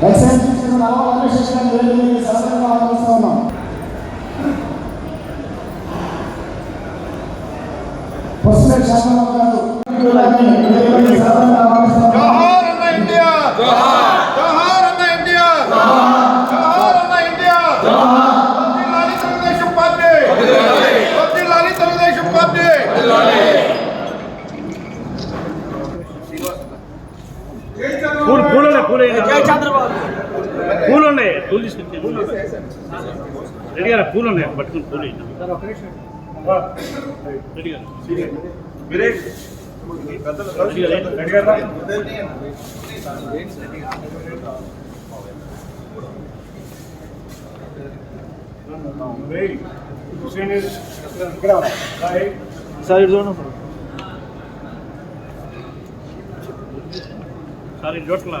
దయచేసి తీసుకున్న నలభై అన్వేషించడానికి వేదికకి సాధారణంగా ఆహ్వానిస్తా ఉన్నాం పసుపు శాసనరావు గారు పూలు ఉన్నాయి పూలు పూలు ఉన్నాయి పూలు తీసుకొచ్చి రెడీగా పూలు ఉన్నాయి పట్టుకుని పూలు రెడీగా సార్ ఇటు చూడండి. సార్ ఇటు చూడట్లా?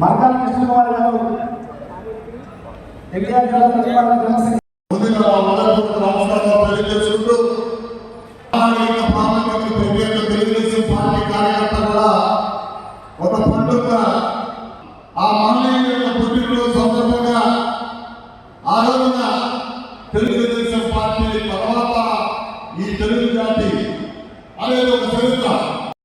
మరకాల కృష్ణకుమార్ గారు ఎన్టీఆర్ జిల్లా ప్రతిపాదన